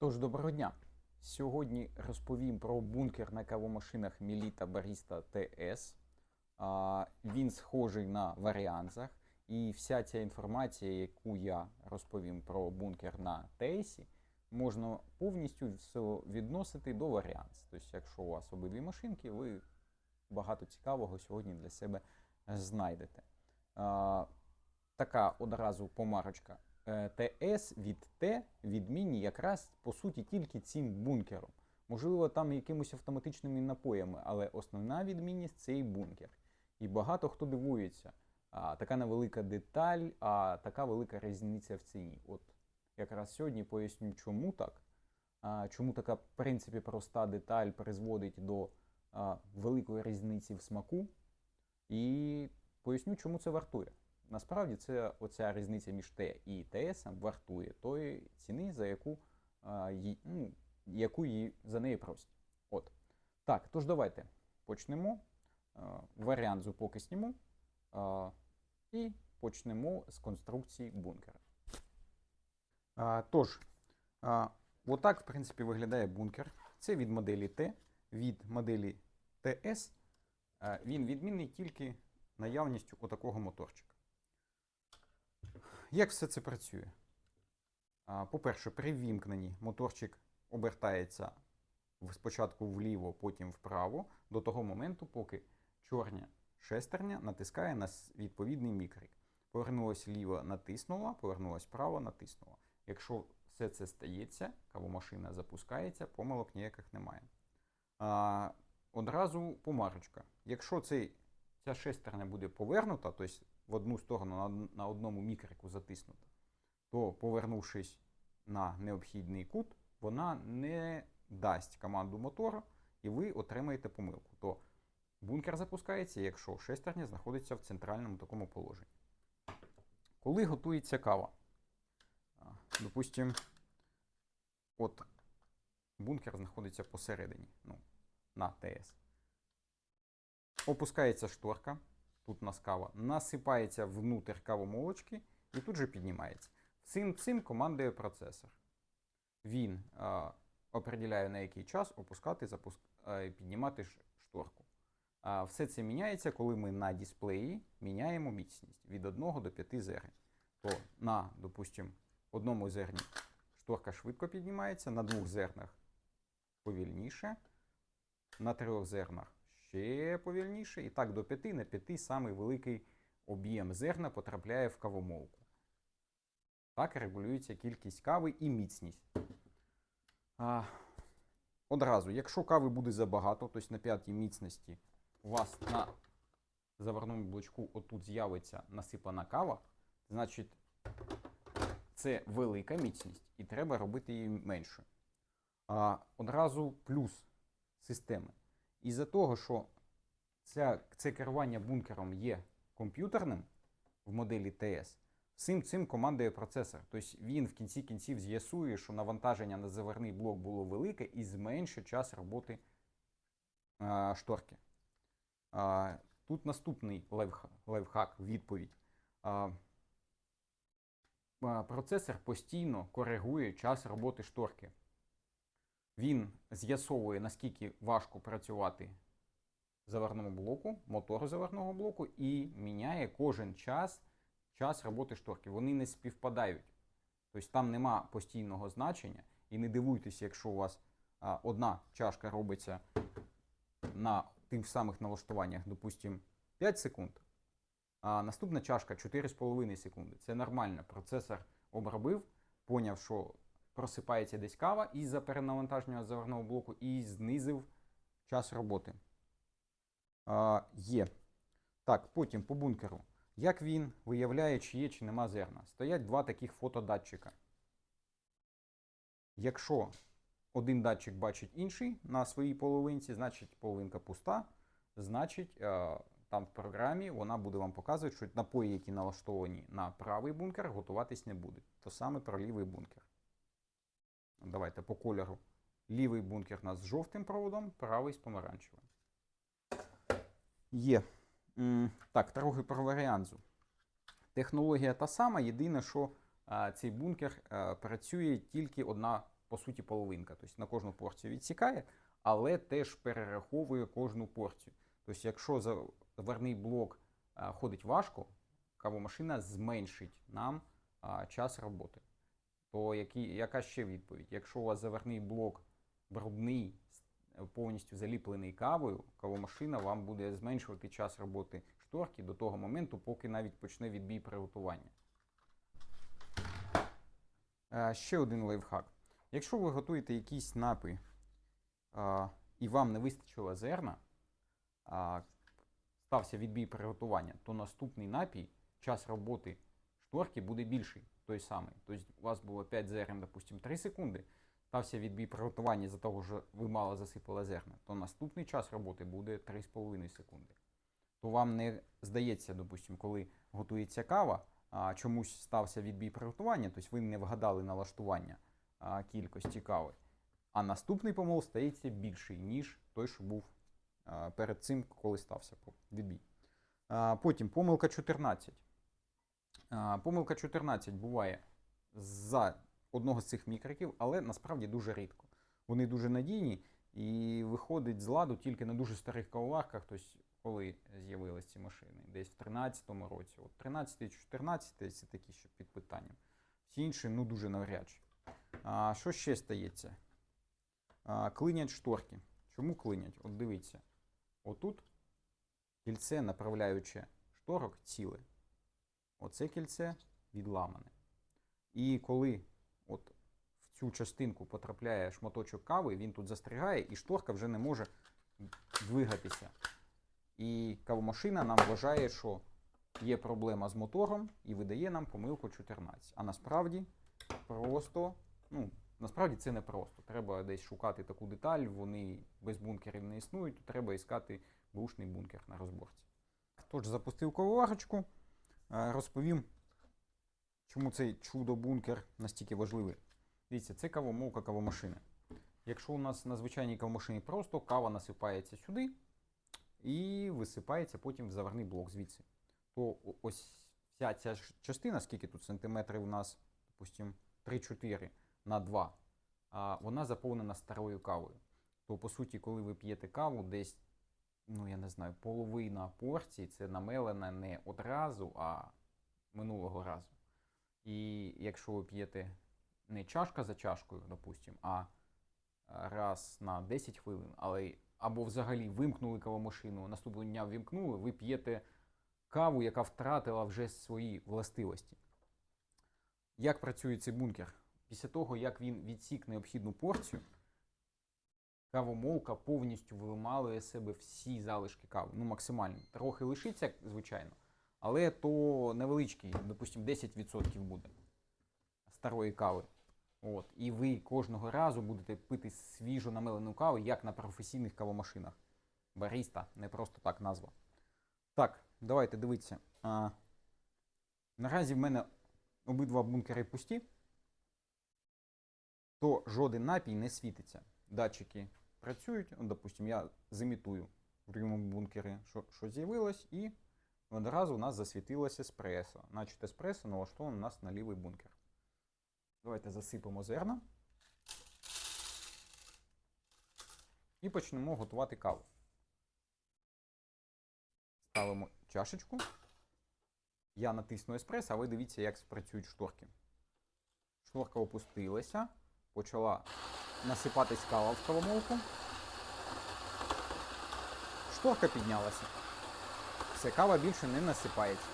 Тож, доброго дня. Сьогодні розповім про бункер на кавомашинах Melita Barista TS. А, Він схожий на варіанзах, і вся ця інформація, яку я розповім про бункер на TS, можна повністю відносити до варіанз. Тобто, якщо у вас обидві машинки, ви багато цікавого сьогодні для себе знайдете. Така одразу помарочка. Е, ТС від Т відмінні якраз по суті тільки цим бункером. Можливо, там якимось автоматичними напоями, але основна відмінність це і бункер. І багато хто дивується, а, така невелика деталь, а така велика різниця в ціні. От якраз сьогодні поясню, чому так. А, чому така, в принципі, проста деталь призводить до а, великої різниці в смаку. І поясню, чому це вартує. Насправді це оця різниця між Т і ТС вартує тої ціни, за яку, а, ї- ну, яку її за неї просять. От. Так, тож давайте почнемо. А, Варіант поки сніму. А, І почнемо з конструкції бункера. А, Тож, а, отак, в принципі, виглядає бункер. Це від моделі Т, від моделі ТС. Він відмінний тільки наявністю отакого моторчика. Як все це працює? По-перше, при ввімкненні моторчик обертається спочатку вліво, потім вправо, до того моменту, поки чорня шестерня натискає на відповідний мікрик. Повернулась ліво, натиснула, повернулась вправо, натиснула. Якщо все це стається, кавомашина запускається, помилок ніяких немає. А, одразу помарочка. Якщо цей, ця шестерня буде повернута, тобто в одну сторону на, одному мікрику затиснута, то повернувшись на необхідний кут, вона не дасть команду мотора, і ви отримаєте помилку. То бункер запускається, якщо шестерня знаходиться в центральному такому положенні. Коли готується кава, а, допустим, от бункер знаходиться посередині, ну, на ТС. Опускається шторка, тут у нас кава, насипається внутрь кавомолочки і тут же піднімається. Цим цим командує процесор. Він а, определяє на який час опускати, запуск, а, піднімати шторку. А, все це міняється, коли ми на дисплеї міняємо міцність від 1 до 5 зерен. То на, допустимо, одному зерні шторка швидко піднімається, на двох зернах повільніше, на трьох зернах ще повільніше, і так до 5, на 5 самий великий об'єм зерна потрапляє в кавомолку. Так регулюється кількість кави і міцність. А, одразу, якщо кави буде забагато, тобто на п'ятій міцності у вас на заварному блочку отут з'явиться насипана кава, значить це велика міцність і треба робити її меншою. А, одразу плюс системи. Із-за того, що ця, це керування бункером є комп'ютерним в моделі ТС, всім цим командує процесор. Тобто він в кінці кінців з'ясує, що навантаження на заварний блок було велике і зменшить час роботи а, шторки. А, тут наступний лайфх- лайфхак, відповідь. А, процесор постійно коригує час роботи шторки. Він з'ясовує, наскільки важко працювати заварному блоку, мотору заварного блоку, і міняє кожен час час роботи шторки. Вони не співпадають. Тобто там нема постійного значення. І не дивуйтесь, якщо у вас а, одна чашка робиться на тих самих налаштуваннях, допустимо, 5 секунд, а наступна чашка 4,5 секунди. Це нормально. Процесор обробив, поняв, що просипається десь кава із-за перенавантаження заварного блоку і знизив час роботи. А, є. Так, потім по бункеру. Як він виявляє, чи є, чи нема зерна? Стоять два таких фотодатчика. Якщо один датчик бачить інший на своїй половинці, значить половинка пуста, значить е, там в програмі вона буде вам показувати, що напої, які налаштовані на правий бункер, готуватись не будуть. То саме про лівий бункер. Давайте по кольору. Лівий бункер у нас з жовтим проводом, правий з помаранчевим. Є. Так, трохи про варіанзу. Технологія та сама, єдине, що цей бункер працює тільки одна по суті половинка. Тобто на кожну порцію відсікає, але теж перераховує кожну порцію. Тобто, якщо заварний блок ходить важко, кавомашина зменшить нам час роботи. То які, яка ще відповідь? Якщо у вас заварний блок брудний, повністю заліплений кавою, кавомашина вам буде зменшувати час роботи шторки до того моменту, поки навіть почне відбій приготування. Е, Ще один лайфхак. Якщо ви готуєте якийсь напій а, і вам не вистачило зерна, стався відбій приготування, то наступний напій, час роботи шторки буде більший, той самий. Тобто у вас було 5 зерен, допустимо, 3 секунди, стався відбій приготування за того, що ви мало засипали зерна, то наступний час роботи буде 3,5 секунди. То вам не здається, допустимо, коли готується кава, а, чомусь стався відбій приготування, тобто ви не вгадали налаштування а, кількості кави. А наступний помол стається більший, ніж той, що був а, перед цим, коли стався відбій. А, Потім помилка 14. Помилка 14 буває за одного з цих мікриків, але насправді дуже рідко. Вони дуже надійні і виходить з ладу тільки на дуже старих кавоварках, тобто коли з'явилися ці машини, десь в 13-му році. От 13 14 це такі ще під питанням. Всі інші ну дуже навряд чи. А, що ще стається? А, клинять шторки. Чому клинять? От дивіться. Отут кільце направляюче шторок ціле. Оце кільце відламане. І коли от в цю частинку потрапляє шматочок кави, він тут застрягає, і шторка вже не може двигатися. І кавомашина нам вважає, що є проблема з мотором і видає нам помилку 14. А насправді просто, ну, насправді це не просто. Треба десь шукати таку деталь, вони без бункерів не існують, то треба іскати бушний бункер на розборці. Тож, запустив кавоварочку, е, розповім, чому цей чудо-бункер настільки важливий. Дивіться, це кавомолка кавомашини. Якщо у нас на звичайній кавомашині просто кава насипається сюди, і висипається потім в заварний блок звідси. То ось вся ця частина, скільки тут сантиметрів у нас, допустимо, 3-4 на 2, вона заповнена старою кавою. То, по суті, коли ви п'єте каву, десь, ну я не знаю, половина порції це намелена не одразу, а минулого разу. І якщо ви п'єте не чашка за чашкою, допустимо, а а, раз на 10 хвилин, але або взагалі вимкнули кавомашину, наступного дня вимкнули, ви п'єте каву, яка втратила вже свої властивості. Як працює цей бункер? Після того, як він відсік необхідну порцію, кавомолка повністю вималує себе всі залишки кави. Ну, максимально. Трохи лишиться, звичайно, але то невеличкий, допустимо, 10% буде старої кави. От. І ви кожного разу будете пити свіжо намелену каву, як на професійних кавомашинах. Баріста, не просто так назва. Так, давайте дивіться. А, наразі в мене обидва бункери пусті, то жоден напій не світиться. Датчики працюють. От, допустимо, я замітую в другому бункері, що, що з'явилось, і одразу у нас засвітилося еспресо. Значить, еспресо налаштовано у нас на лівий бункер. Давайте засипемо зерна. І почнемо готувати каву. Ставимо чашечку. Я натисну еспресо, а ви дивіться, як спрацюють шторки. Шторка опустилася, почала насипатись кава в кавомолку. Шторка піднялася. Все, кава більше не насипається.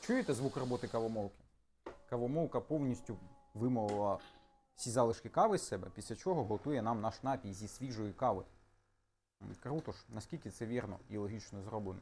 Чуєте звук роботи кавомолки? Кавомолка повністю вимовила всі залишки кави з себе, після чого готує нам наш напій зі свіжої кави. Круто ж, наскільки це вірно і логічно зроблено.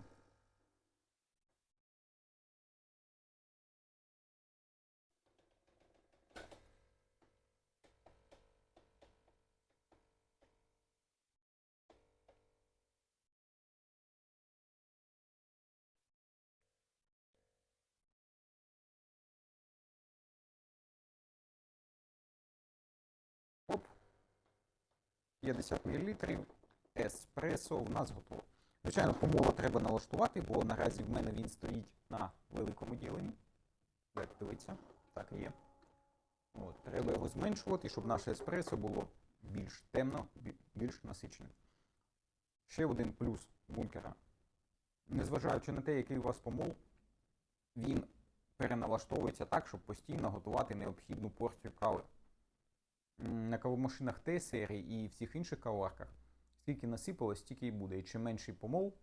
50 мл еспресо в нас готово. Звичайно, помоло треба налаштувати, бо наразі в мене він стоїть на великому діленні. Дайте дивитися. Так і є. От, треба його зменшувати, щоб наше еспресо було більш темно, більш насичене. Ще один плюс бункера. Незважаючи на те, який у вас помол, він переналаштовується так, щоб постійно готувати необхідну порцію кави. На кавомашинах Т серії і всіх інших кавоварках скільки насипалось, стільки і буде. І чим менший помол,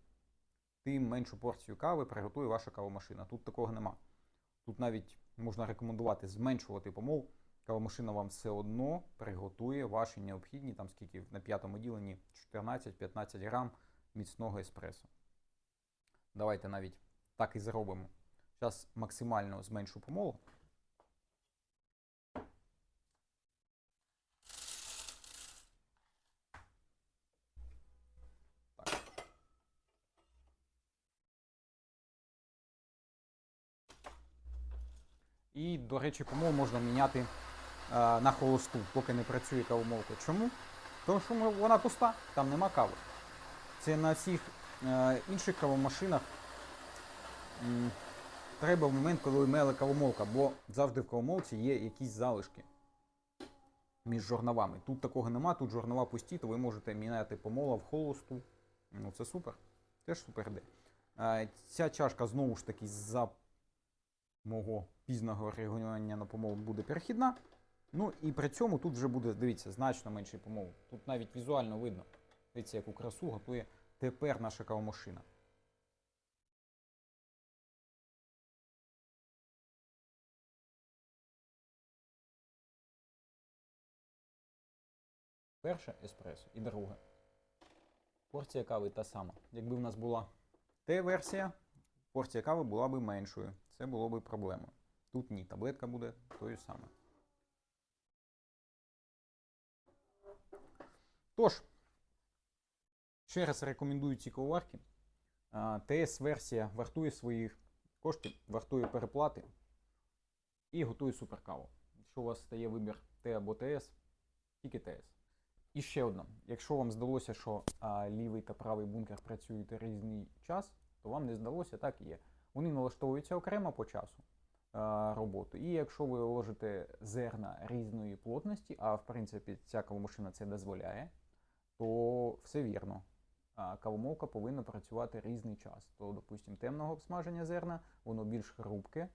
тим меншу порцію кави приготує ваша кавомашина. Тут такого нема. Тут навіть можна рекомендувати зменшувати помол. Кавомашина вам все одно приготує ваші необхідні, там скільки на п'ятому діленні 14-15 грам міцного еспресо. Давайте навіть так і зробимо. Зараз максимально зменшу помолу. І, до речі, помол можна міняти е, на холосту, поки не працює кавомолка. Чому? Тому що вона пуста, там нема кави. Це на всіх е, інших кавомашинах м, треба в момент, коли мели кавомолка, бо завжди в кавомолці є якісь залишки між жорновами. Тут такого нема, тут жорнова пусті, то ви можете міняти помола в холосту. Ну це супер. Теж супер ідея. Е, Ця чашка знову ж таки за мого пізного реагування на помол буде перехідна. Ну і при цьому тут вже буде, дивіться, значно менший помол. Тут навіть візуально видно. Дивіться, яку красу готує тепер наша кавомашина. Перше еспресо і друге. Порція кави та сама. Якби в нас була Т-версія, порція кави була б меншою. Це було б проблемою. Тут ні, таблетка буде тою самою. Тож, ще раз рекомендую ці коварки. ТС-версія вартує своїх коштів, вартує переплати і готує суперкаву. Якщо у вас стає вибір Т або ТС, тільки ТС. І ще одна. Якщо вам здалося, що а, лівий та правий бункер працюють різний час, то вам не здалося, так і є. Вони налаштовуються окремо по часу а, роботи. І якщо ви ложите зерна різної плотності, а в принципі ця кавомашина це дозволяє, то все вірно. А, Кавомолка повинна працювати різний час. То, допустимо, темного обсмаження зерна, воно більш хрупке,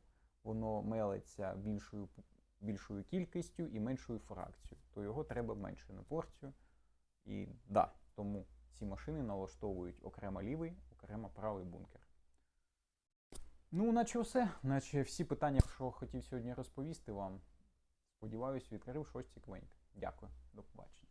воно мелиться більшою, більшою кількістю і меншою фракцією. То його треба менше на порцію. І да, тому ці машини налаштовують окремо лівий, окремо правий бункер. Ну, наче все. Наче всі питання, що хотів сьогодні розповісти вам. Сподіваюсь, відкрив щось цікавеньке. Дякую, до побачення.